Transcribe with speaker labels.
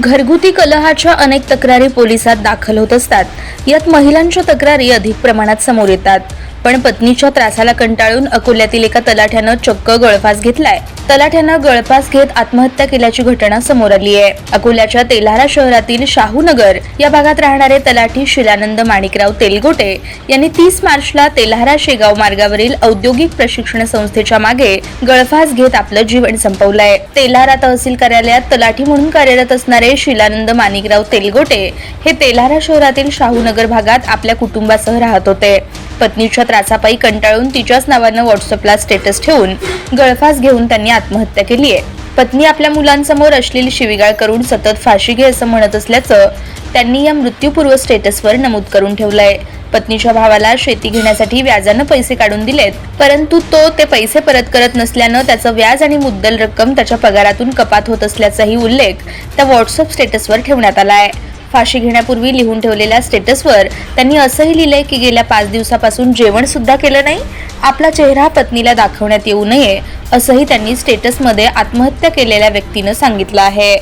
Speaker 1: घरगुती कलहाच्या अनेक तक्रारी पोलिसात दाखल होत असतात. यात महिलांच्या तक्रारी अधिक प्रमाणात समोर येतात. पण पत्नीच्या त्रासाला कंटाळून अकोल्यातील एका तलाठ्यानं चक्क गळफास घेतलाय. तलाठ्यानं गळफास घेत आत्महत्या केल्याची घटना समोर आली आहे. अकोल्याच्या तेल्हारा शहरातील शाहूनगर या भागात राहणारे तलाठी शिलानंद माणिकराव तेलगोटे यांनी तीस मार्चला तेल्हारा शेगाव मार्गावरील औद्योगिक प्रशिक्षण संस्थेच्या मागे गळफास घेत आपलं जीवन संपवलंय. तेल्हारा तहसील कार्यालयात तलाठी म्हणून कार्यरत असणारे शिलानंद माणिकराव तेलगोटे हे तेल्हारा शहरातील शाहूनगर भागात आपल्या कुटुंबासह राहत होते. पत्नीच्या त्रासापायी कंटाळून तिच्याच नावानं व्हॉट्सअपला स्टेटस ठेवून गळफास घेऊन त्यांनी आत्महत्या केली आहे. पत्नी आपल्या मुलांसमोर अश्लील शिवीगाळ करून सतत फाशी घे असं म्हणत असल्याचं त्यांनी या मृत्यूपूर्व स्टेटसवर नमूद करून ठेवलंय. पत्नीच्या भावाला शेती घेण्यासाठी व्याजानं पैसे काढून दिलेत परंतु तो ते पैसे परत करत नसल्यानं त्याचं व्याज आणि मुद्दल रक्कम त्याच्या पगारातून कपात होत असल्याचाही उल्लेख त्या व्हॉट्सअप स्टेटसवर ठेवण्यात आला आहे फाशी घेण्यापूर्वी लिहून ठेवलेल्या स्टेटसवर त्यांनी असंही लिहिलंय की गेल्या पाच दिवसापासून जेवण सुद्धा केलं नाही आपला चेहरा पत्नीला दाखवण्यात येऊ नये असंही त्यांनी स्टेटसमध्ये आत्महत्या केलेल्या व्यक्तीनं सांगितलं आहे.